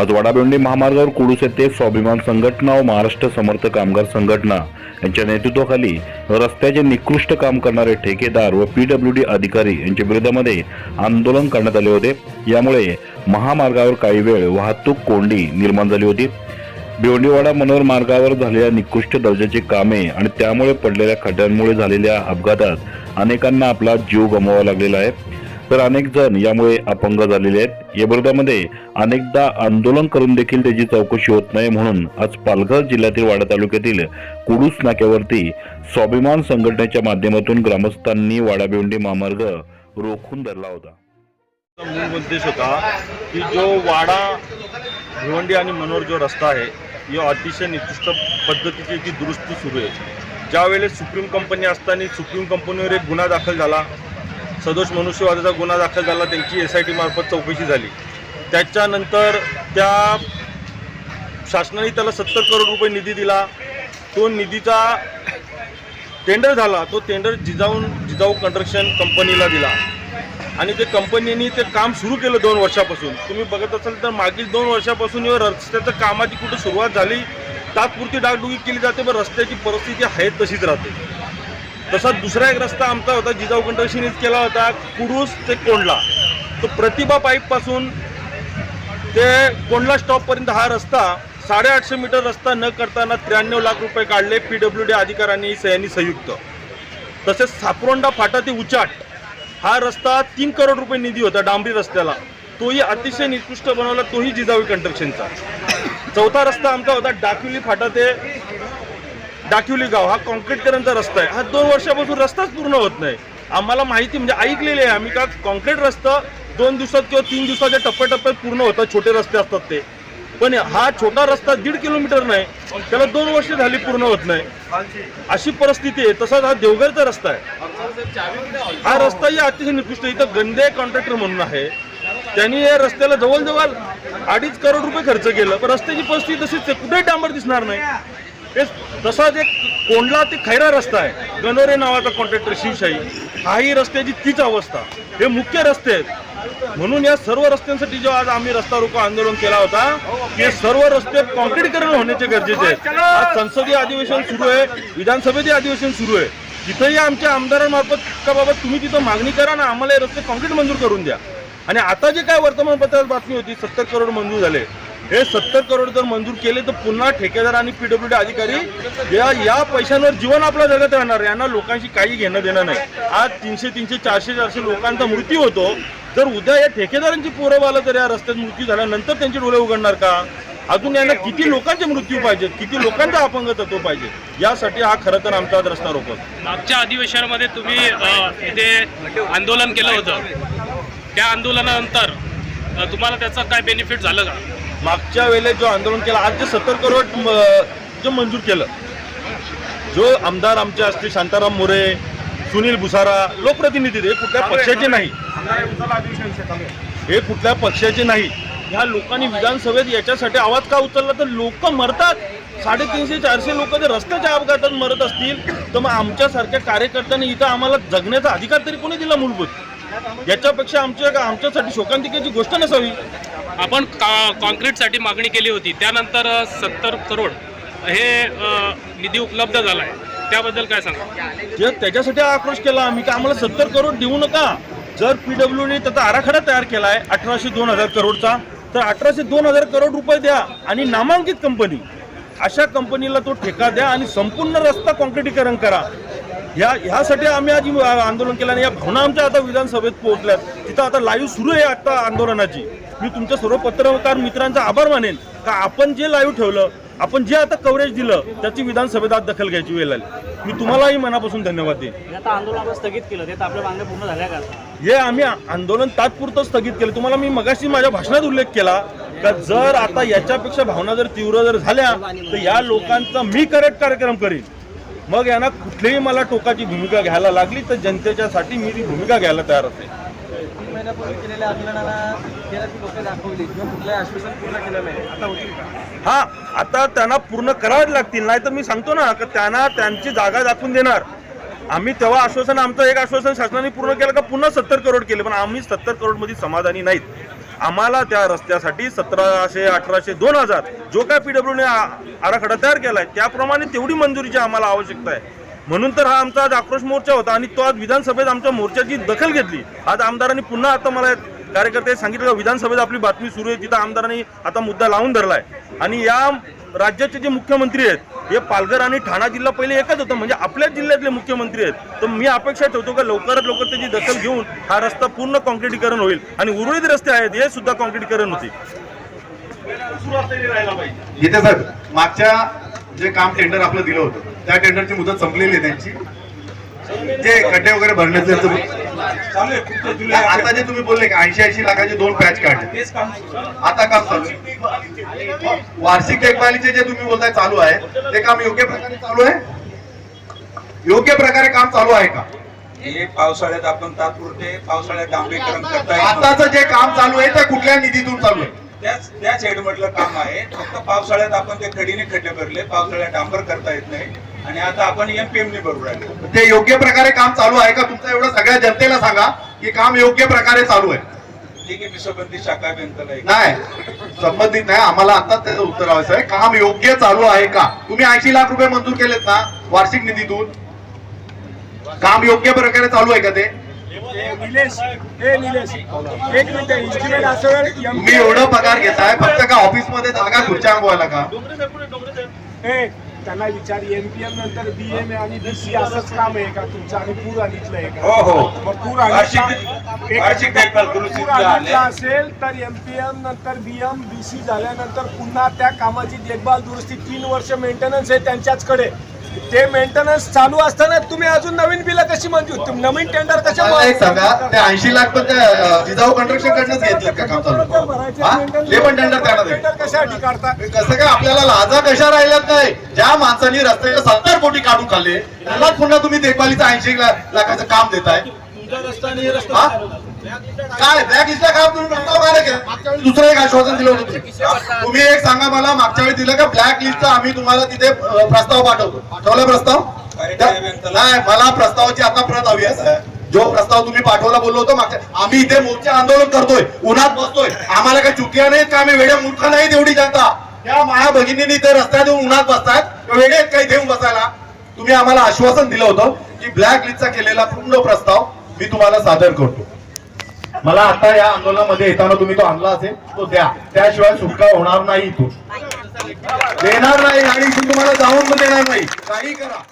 आज वाडाबेंडी महामार्गावर कुडूस येथे स्वाभिमान संघटना व महाराष्ट्र समर्थ कामगार संघटना यांच्या नेतृत्वाखाली रस्त्याचे निकृष्ट काम करणारे ठेकेदार व पीडब्ल्यू डी अधिकारी यांच्या विरोधामध्ये आंदोलन करण्यात आले होते. यामुळे महामार्गावर काही वेळ वाहतूक कोंडी निर्माण झाली होती. भिवंडीवाडा मनोहर मार्गावर झालेल्या निकृष्ट दर्जाची कामे आणि त्यामुळे पडलेल्या खड्ड्यांमुळे झालेल्या अपघातात अनेकांना आपला जीव गमवावा लागलेला आहे. तर अनेक जण यामुळे अपंग झालेले आहेत. या विरोधामध्ये अनेकदा आंदोलन करून देखील त्याची चौकशी होत नाही म्हणून आज पालघर जिल्ह्यातील वाडा तालुक्यातील कुडूस नाक्यावरती स्वाभिमान संघटनेच्या माध्यमातून ग्रामस्थांनी वाडाभिवंडी महामार्ग रोखून धरला होता. मूळ उद्देश होता की जो वाडा भिवंडी आणि मनोर जो रस्ता आहे यो अतिशय निकृष्ट पद्धतीची जी दुरुस्ती सुरू आहे. ज्यावेळेस सुप्रीम कंपनी असताना सुप्रीम कंपनीवर एक गुन्हा दाखल झाला सदोष मनुष्यवादाचा गुन्हा दाखल झाला त्यांची एस आय टी मार्फत चौकशी झाली. त्याच्यानंतर त्या शासनाने त्याला सत्तर करोड रुपये निधी दिला. तो निधीचा टेंडर झाला तो टेंडर जिजाऊन जिजाऊ कन्स्ट्रक्शन कंपनीला दिला. आणि ते कंपनीने ते काम सुरू केलं दोन वर्षापासून. तुम्ही बघत असाल तर मागील दोन वर्षापासून या रस्त्याचं कामाची कुठं सुरुवात झाली तात्पुरती डागडुगी केली जाते पण रस्त्याची परिस्थिती आहे तशीच राहते. तसा दुसरा एक रस्ता आमचा होता जिजाऊ कंट्रक्शननेच केला होता कुडूस ते कोंडला. तो प्रतिभा पाईपपासून ते कोंडला स्टॉपपर्यंत हा रस्ता साडेआठशे मीटर रस्ता न करताना त्र्याण्णव लाख रुपये काढले पी डब्ल्यू डी अधिकाऱ्यांनी सह्यांनी संयुक्त. तसेच सापरोंडा फाटा ते उचाट हा रस्ता तीन करोड रुपये निधी होता डांबरी रस्त्याला. तोही अतिशय निकृष्ट बनवला तोही जिजाऊ कंट्रक्शनचा चौथा रस्ता आमचा होता डाकिवली फाटा ते डाकिवली गाव हा काँक्रीटकरांचा रस्ता आहे. हा दोन वर्षापासून रस्ताच पूर्ण होत नाही. आम्हाला माहिती म्हणजे ऐकलेली आहे आम्ही का कॉन्क्रीट रस्ता दोन दिवसात किंवा तीन दिवसाच्या टप्प्याटप्प्यात पूर्ण होतात छोटे रस्ते असतात ते. पण हा छोटा रस्ता दीड किलोमीटर नाही त्याला दोन वर्ष झाली पूर्ण होत नाही. अशी परिस्थिती आहे. तसाच हा देवघरचा रस्ता आहे. हा रस्ताही अतिशय निकृष्ट इथं गंदे कॉन्ट्रॅक्टर म्हणून आहे. त्यांनी या रस्त्याला जवळजवळ अडीच करोड रुपये खर्च केलं. पण रस्त्याची परिस्थिती तशीच आहे. कुठेही डांबर दिसणार नाही. तेच तसाच एक कोंडला ते खैरा रस्ता आहे. गणोरे नावाचा कॉन्ट्रॅक्टर शिवशाही. हाही रस्त्याची तीच अवस्था. हे मुख्य रस्ते आहेत. म्हणून या सर्व रस्त्यांसाठी जो आज आम्ही रस्ता रोको आंदोलन केला होता की हे सर्व रस्ते कॉन्क्रीटकरण होण्याचे गरजेचे आहेत. आज संसदीय अधिवेशन सुरू आहे विधानसभेचे अधिवेशन सुरू आहे. तिथंही आमच्या आमदारांमार्फत का बाबा तुम्ही तिथं मागणी करा ना आम्हाला हे रस्ते कॉन्क्रीट मंजूर करून द्या. आणि आता जे काय वर्तमानपत्रात बातमी होती सत्तर करोड मंजूर झाले. हे सत्तर करोड जर मंजूर केले तर पुन्हा ठेकेदार आणि पीडब्ल्यू डी अधिकारी या या पैशांवर जीवन आपलं जगत राहणार. यांना लोकांशी काही घेणं देणं नाही. आज तीनशे तीनशे चारशे चारशे लोकांचा मृत्यू होतो. जर उद्या या ठेकेदारांची पोरं आलं तर या रस्त्यात मृत्यू झाल्यानंतर त्यांचे डोळे उघडणार का? अजून यांना किती लोकांचे मृत्यू पाहिजेत किती लोकांचा अपंगत्व पाहिजे? यासाठी हा खरं तर आमचा रस्ता रोखत मागच्या अधिवेशनामध्ये तुम्ही इथे आंदोलन केलं होतं. त्या आंदोलनानंतर तुम्हाला त्याचं काय बेनिफिट झालं का? मागच्या वेळेला जो आंदोलन केलं आज जे सत्तर करोड जो मंजूर केलं जो आमदार आमचे असतील शांताराम मोरे सुनील भुसारा लोकप्रतिनिधी हे कुठल्या पक्षाचे नाही. हे कुठल्या पक्षाचे नाही. ह्या लोकांनी विधानसभेत याच्यासाठी आवाज का उचलला? तर लोक मरतात. साडेतीनशे चारशे लोक जर रस्त्याच्या अपघातात मरत असतील तर मग आमच्यासारख्या कार्यकर्त्यांनी इथं आम्हाला जगण्याचा अधिकार तरी कोणी दिला मूलभूत? याच्यापेक्षा आमच्या आमच्यासाठी शोकांतिकेची गोष्ट नसावी. आपण का कॉन्क्रीटसाठी मागणी केली होती. त्यानंतर सत्तर करोड हे निधी उपलब्ध झाला आहे त्याबद्दल काय सांगा ते त्याच्यासाठी आक्रोश केला आम्ही की आम्हाला सत्तर करोड देऊ नका. जर पीडब्ल्यूने त्याचा आराखडा तयार केला आहे अठराशे दोन हजार करोडचा तर अठराशे दोन हजार करोड रुपये द्या आणि नामांकित कंपनी. अशा कंपनीला तो ठेका द्या आणि संपूर्ण रस्ता कॉन्क्रिटीकरण करा. ह्या ह्यासाठी आम्ही आज आंदोलन केलं आणि या भावना आमच्या आता विधानसभेत पोहोचल्यात. तिथं आता लाईव्ह सुरू आहे आता आंदोलनाची. मी तुमच्या सर्व पत्रकार मित्रांचा आभार मानेन का आपण जे लाईव्ह ठेवलं आपण जे आता कव्हरेज दिलं त्याची विधानसभेत आज दखल घ्यायची वेळ आली. मी तुम्हालाही मनापासून धन्यवाद देईन. आता आंदोलन स्थगित केलं ते आपल्या मागण्या पूर्ण झाल्या का? हे आम्ही आंदोलन तात्पुरतं स्थगित केलं. तुम्हाला मी मगाशी माझ्या भाषणात उल्लेख केला का जर आता याच्यापेक्षा भावना जर तीव्र जर झाल्या तर या लोकांचा मी करेक्ट कार्यक्रम करीन. मग यांना कुठलीही मला टोकाची भूमिका घ्यायला लागली तर जनतेच्यासाठी मी ती भूमिका घ्यायला तयार असेल तीन महिन्यापूर्वी केलेल्या आंदोलनाला तेराची लोक दाखवली. किंवा कुठलंही आश्वासन पूर्ण केलं नाही. आता होतील का? हा आता त्यांना पूर्ण करावेच लागतील. नाही तर मी सांगतो ना का त्यांना त्यांची जागा दाखवून देणार. आम्ही तेव्हा आश्वासन आमचं एक आश्वासन शासनाने पूर्ण केलं का पुन्हा सत्तर करोड केले. पण आम्ही सत्तर करोडमध्ये समाधानी नाहीत. आम्हाला त्या रस्त्यासाठी सतराशे अठराशे दोन हजार जो काय पीडब्ल्यूने आराखडा तयार केला आहे त्याप्रमाणे तेवढी मंजुरीची आम्हाला आवश्यकता आहे. म्हणून तर हा आमचा आज आक्रोश मोर्चा होता आणि तो आज विधानसभेत आमच्या मोर्चाची दखल घेतली. आज आमदारांनी पुन्हा आता मला कार्यकर्ते सांगितलं का विधानसभेत आपली बातमी सुरू आहे तिथं आमदारांनी आता मुद्दा लावून धरला आहे आणि या राज्याचे जे मुख्यमंत्री आहेत हे पालघर आणि ठाणा जिल्हा पहिले एकच होतं. म्हणजे आपल्याच जिल्ह्यातले मुख्यमंत्री आहेत. तर मी अपेक्षा ठेवतो का लवकरात लवकर त्याची दखल घेऊन हा रस्ता पूर्ण कॉन्क्रिटीकरण होईल. आणि उर्वरित रस्ते आहेत हे सुद्धा कॉन्क्रिटीकरण होतील. इथे सर मागच्या जे काम टेंडर आपलं दिलं होतं त्या टेंडरची मुदत संपलेली आहे त्यांची. जे खड्डे वगैरे भरण्याचे आता जे तुम्ही बोलले ऐंशी ऐंशी लाखाचे दोन पॅच काढले. आता काम चालू आहे. वार्षिक देखभालीचे जे तुम्ही बोलताय चालू आहे ते काम योग्य प्रकारे चालू आहे? योग्य प्रकारे काम चालू आहे का? हे पावसाळ्यात आपण तात्पुरते पावसाळ्यात डांबरीकरण करता येत. आताचं जे काम चालू आहे ते कुठल्या निधीतून चालू आहे? त्याच त्याच हेडमधलं काम आहे. फक्त पावसाळ्यात आपण ते खडीने खड्डे भरले पावसाळ्यात डांबर करता येत नाही. आणि आता आपण एमपीएम ने भरू राहिलो. ते योग्य प्रकारे काम चालू आहे का? तुमचं एवढं सगळ्या जनतेला सांगा की काम योग्य प्रकारे चालू आहे. ठीक आहे मी संबंधित शाखा बँकेला एक- नाही संबंधित नाही. आम्हाला आता त्याचं उत्तर हवं आहे काम योग्य चालू आहे का? तुम्ही ऐंशी लाख रुपये मंजूर केलेत ना वार्षिक निधीतून? काम योग्य प्रकारे चालू आहे का ते? निलेश हे निलेश. एक मिनिट इन्स्ट्रुमेंट असं तुम्ही एवढं पगार घेताय फक्त का ऑफिसमध्ये जागा खुर्च्या अंगवायला का? त्यांना विचार एनपीएम नंतर बीएम आणि बीसी असंच काम आहे का तुमचं? आणि पूर आणितलं आहे का? हो हो. मग पूर आणितला- एक- वार्षिक देखभाल दुरुस्तीत पूर आणितला झाले. असेल तर एमपीएम नंतर बीएम बीसी झाल्यानंतर पुन्हा त्या कामाची देखभाल दुरुस्ती तीन वर्ष मेंटेनन्स आहे त्यांच्याचकडे. ते मेंटेनन्स चालू असताना तुम्ही अजून नवीन बिल कशी मंजूर तुम- नवीन टेंडर कशा सांगा ते ऐंशी लाख पण जिजाऊ कंस्ट्रक्शन कडनंच घेतलं का काम चालू? हा? ते पण टेंडर त्यांना दे टेंडर कशासाठी काढता? कसं काय आपल्याला लाजा कशा राहिल्यात नाही ज्या माणसांनी रस्त्याचे सत्तर कोटी काढून खाल्ले त्याला पुन्हा तुम्ही देखभालीचं ऐंशी लाखाचं काम देताय? काय? ब्लॅक लिस्टला काम तुम्ही प्रस्ताव काय नाही केला? मागच्या वेळी दुसरं एक आश्वासन दिलं होतं. तुम्ही. तुम्ही एक सांगा मला मागच्या वेळी दिलं का? ब्लॅक लिस्टचा आम्ही तुम्हाला तिथे प्रस्ताव पाठवतो. पाठवला प्रस्ताव? नाही मला प्रस्तावाची आता प्रत हवी आहे. जो प्रस्ताव तुम्ही पाठवला बोललो होतो मागच्या आम्ही इथे मोर्चा आंदोलन करतोय उन्हात बसतोय. आम्हाला काही चुक्या नाहीत का? आम्ही वेड्या मूर्ख नाहीत एवढी जनता. त्या माया भगिनींनी इथे रस्त्यात येऊन उन्हात बसतायत वेडे आहेत काही देऊन बसायला. तुम्ही आम्हाला आश्वासन दिलं होतं की ब्लॅक लिस्टचा केलेला पूर्ण प्रस्ताव मी तुम्हाला सादर करतो. मला आता या आंदोलनामध्ये येताना तुम्ही तो आणला असेल तो द्या. त्याशिवाय सुटका होणार नाही इथून. देणार नाही आणि तुम्हाला जाऊन देणार नाही. काही करा.